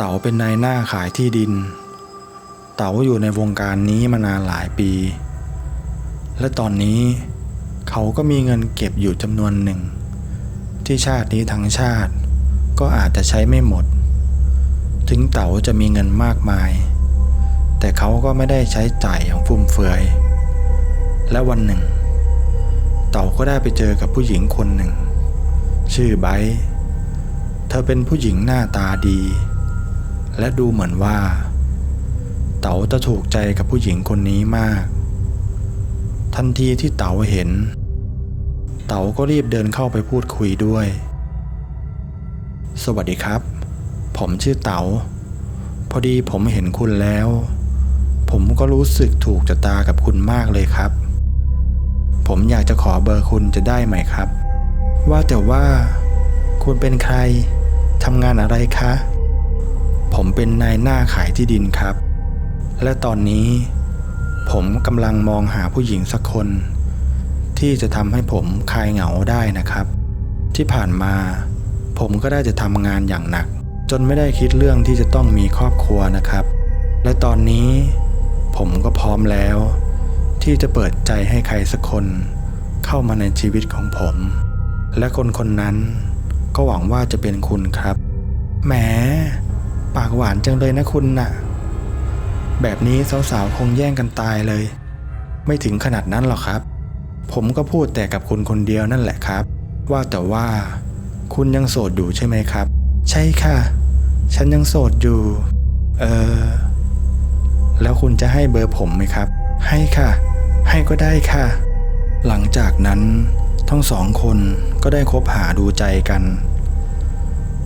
เต๋าเป็นนายหน้าขายที่ดิน เต๋าอยู่ในวงการนี้มานานหลายปี และตอนนี้เขาก็มีเงินเก็บอยู่จำนวนหนึ่ง ที่ชาตินี้ทั้งชาติก็อาจจะใช้ไม่หมด ถึงเต๋าจะมีเงินมากมาย แต่เขาก็ไม่ได้ใช้จ่ายอย่างฟุ่มเฟือย และวันหนึ่ง เต๋าก็ได้ไปเจอกับผู้หญิงคนหนึ่ง ชื่อไบเธอเป็นผู้หญิงหน้าตาดี และดูเหมือนว่า เต๋าจะถูกใจกับผู้หญิงคนนี้มาก ทันทีที่เต๋าเห็น เต๋าก็รีบเดินเข้าไปพูดคุยด้วย สวัสดีครับ ผมชื่อเต๋า พอดีผมเห็นคุณแล้ว ผมก็รู้สึกถูกชะตากับคุณมากเลยครับ ผมอยากจะขอเบอร์คุณจะได้ไหมครับ ว่าแต่ว่า คุณเป็นใครทำงานอะไรคะ ผมเป็นนายหน้าขายที่ดินครับ และตอนนี้ ผมกำลังมองหาผู้หญิงสักคน ที่จะทำให้ผมคลายเหงาได้นะครับ ที่ผ่านมา ผมก็ได้จะทำงานอย่างหนัก จนไม่ได้คิดเรื่องที่จะต้องมีครอบครัวนะครับ และตอนนี้ ผมก็พร้อมแล้ว ที่จะเปิดใจให้ใครสักคน เข้ามาในชีวิตของผม และคนคนนั้นก็หวังว่าจะเป็นคุณครับแหม ปากหวานจังเลยนะคุณน่ะ แบบนี้สาวๆคงแย่งกันตายเลย ไม่ถึงขนาดนั้นหรอกครับ ผมก็พูดแต่กับคุณคนเดียวนั่นแหละครับ ว่าแต่ว่า คุณยังโสดอยู่ใช่ไหมครับ ใช่ค่ะ ฉันยังโสดอยู่ เออ แล้วคุณจะให้เบอร์ผมไหมครับ ให้ค่ะ ให้ก็ได้ค่ะ หลังจากนั้นทั้งสองคนก็ได้คบหาดูใจกัน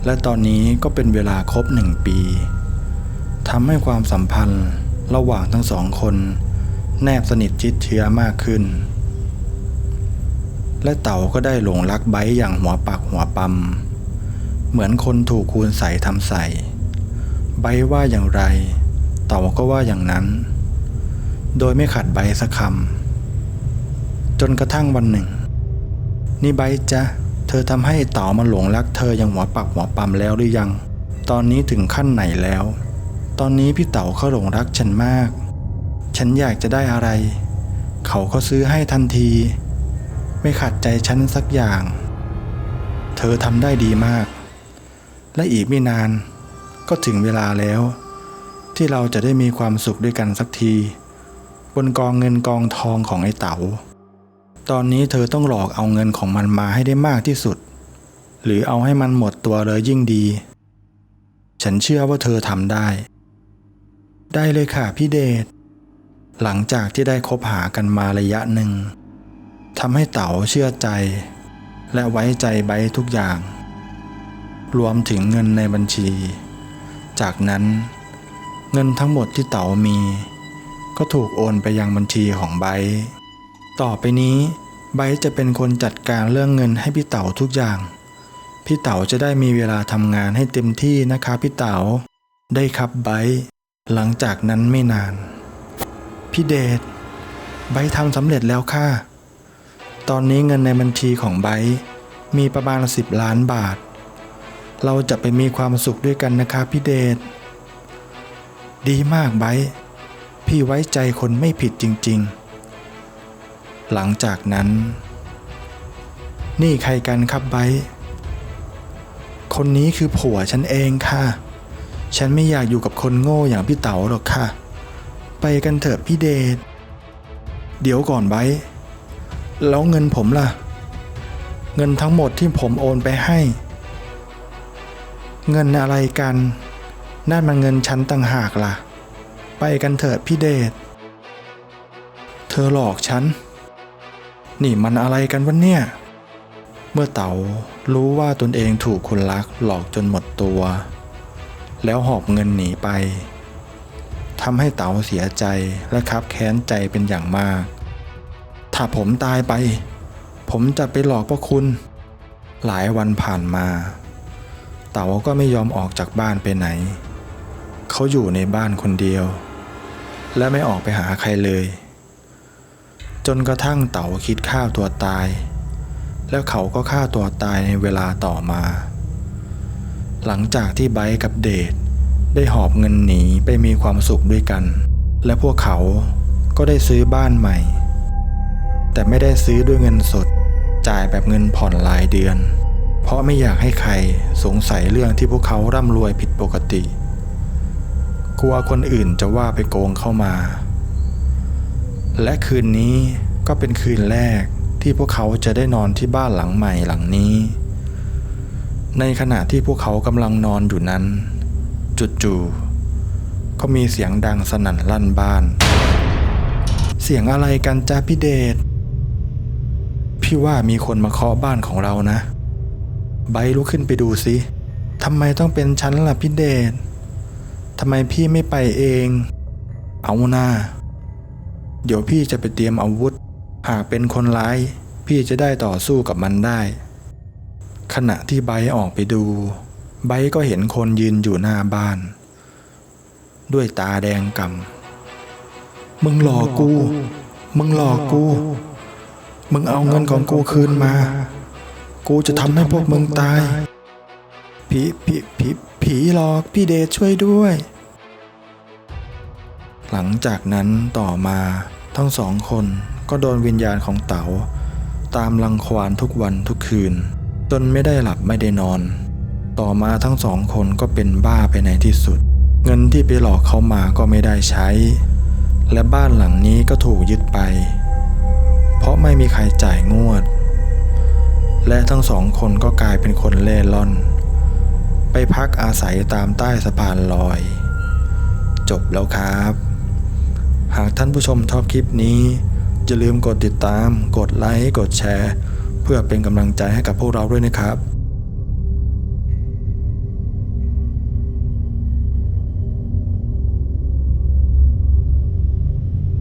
และตอนนี้ก็เป็นเวลาครบหนึ่งปีทำให้ความสัมพันธ์ระหว่างทั้งสองคน แนบสนิทชิดเชื้อมากขึ้น และเต่าก็ได้หลงรักไบอย่างหัวปักหัวปั๊มเหมือนคนถูกคูณใส่ทำใส่ ไบว่าอย่างไร เต่าก็ว่าอย่างนั้น โดยไม่ขัดไบสักคำจนกระทั่งวันหนึ่ง นี่ไบจ๊ะ ธอทำให้เต่ามันหลงรักเธออย่างหัวปักหัวปั๊มแล้วหรือยัง ตอนนี้ถึงขั้นไหนแล้ว ตอนนี้พี่เต๋าเขาหลงรักฉันมาก ฉันอยากจะได้อะไร เขาก็ซื้อให้ทันที ไม่ขัดใจฉันสักอย่าง เธอทำได้ดีมาก และอีกไม่นาน ก็ถึงเวลาแล้ว ที่เราจะได้มีความสุขด้วยกันสักที บนกองเงินกองทองของไอ้เต๋า ตอนนี้เธอต้องหลอกเอาเงินของมันมาให้ได้มากที่สุด หรือเอาให้มันหมดตัวเลยยิ่งดี ฉันเชื่อว่าเธอทำได้ ได้เลยค่ะพี่เดช หลังจากที่ได้คบหากันมาระยะหนึ่งทำให้เต๋าเชื่อใจ และไว้ใจไบทุกอย่าง รวมถึงเงินในบัญชี จากนั้นเงินทั้งหมดที่เต๋ามี ก็ถูกโอนไปยังบัญชีของไบร์ ต่อไปนี้ไบจะเป็นคนจัดการเรื่องเงินให้พี่เต๋าทุกอย่าง พี่เต๋าจะได้มีเวลาทำงานให้เต็มที่นะคะพี่เต๋า ได้ครับไบหลังจากนั้นไม่นาน พี่เดชไบทำสำเร็จแล้วค่ะ ตอนนี้เงินในบัญชีของไบมีประมาณสิบล้านบาท เราจะไปมีความสุขด้วยกันนะคะพี่เดช ดีมากไบพี่ไว้ใจคนไม่ผิดจริง ๆ หลังจากนั้น นี่ใครกันครับไบคนนี้คือผัวฉันเองค่ะ ฉันไม่อยากอยู่กับคนโง่อย่างพี่เต๋าหรอกค่ะ ไปกันเถอะพี่เดช เดี๋ยวก่อนไบร์ทแล้วเงินผมล่ะ เงินทั้งหมดที่ผมโอนไปให้ เงินอะไรกัน นั่นมันเงินฉันต่างหากล่ะ ไปกันเถอะพี่เดช เธอหลอกฉัน นี่มันอะไรกันวะเนี่ย เมื่อเต๋ารู้ว่าตนเองถูกคนรักหลอกจนหมดตัว แล้วหอบเงินหนีไปทำให้เต๋าเสียใจและคับแค้นใจเป็นอย่างมาก ถ้าผมตายไป ผมจะไปหลอกพวกคุณ หลายวันผ่านมา เต๋าก็ไม่ยอมออกจากบ้านไปไหน เขาอยู่ในบ้านคนเดียว และไม่ออกไปหาใครเลย จนกระทั่งเต๋าคิดฆ่าตัวตาย แล้วเขาก็ฆ่าตัวตายในเวลาต่อมา หลังจากที่ไบร์กับเดทได้หอบเงินหนีไปมีความสุขด้วยกัน และพวกเขาก็ได้ซื้อบ้านใหม่ แต่ไม่ได้ซื้อด้วยเงินสด จ่ายแบบเงินผ่อนรายเดือน เพราะไม่อยากให้ใครสงสัยเรื่องที่พวกเขาร่ำรวยผิดปกติ กลัวคนอื่นจะว่าไปโกงเข้ามา และคืนนี้ก็เป็นคืนแรกที่พวกเขาจะได้นอนที่บ้านหลังใหม่หลังนี้ ในขณะที่พวกเขากำลังนอนอยู่นั้น จู่ๆก็มีเสียงดังสนั่นลั่นบ้าน เสียงอะไรกันจ้าพี่เดชพี่ว่ามีคนมาเคาะบ้านของเรานะไบร์ลุกขึ้นไปดูสิทำไมต้องเป็นฉันล่ะพี่เดชทำไมพี่ไม่ไปเอง เอาหน้า เดี๋ยวพี่จะไปเตรียมอาวุธ หากเป็นคนร้าย พี่จะได้ต่อสู้กับมันได้ ขณะที่ไบออกไปดู ไบก็เห็นคนยืนอยู่หน้าบ้าน ด้วยตาแดงกำมึงหลอกกู มึงหลอกกู มึงเอาเงินของกูคืนมา กูจะทำให้พวกมึงตายผีผีผีผีหลอกพี่เดชช่วยด้วย หลังจากนั้นต่อมาทั้งสองคนก็โดนวิญญาณของเต๋า ตามรังควานทุกวันทุกคืน จนไม่ได้หลับไม่ได้นอน ต่อมาทั้งสองคนก็เป็นบ้าไปในที่สุด เงินที่ไปหลอกเขามาก็ไม่ได้ใช้ และบ้านหลังนี้ก็ถูกยึดไป เพราะไม่มีใครจ่ายงวด และทั้งสองคนก็กลายเป็นคนเล่ร่อน ไปพักอาศัยตามใต้สะพานลอย จบแล้วครับ หากท่านผู้ชมชอบคลิปนี้ อย่าลืมกดติดตาม กดไลค์ กดแชร์ เพื่อเป็นกำลังใจให้กับพวกเราด้วยนะครับ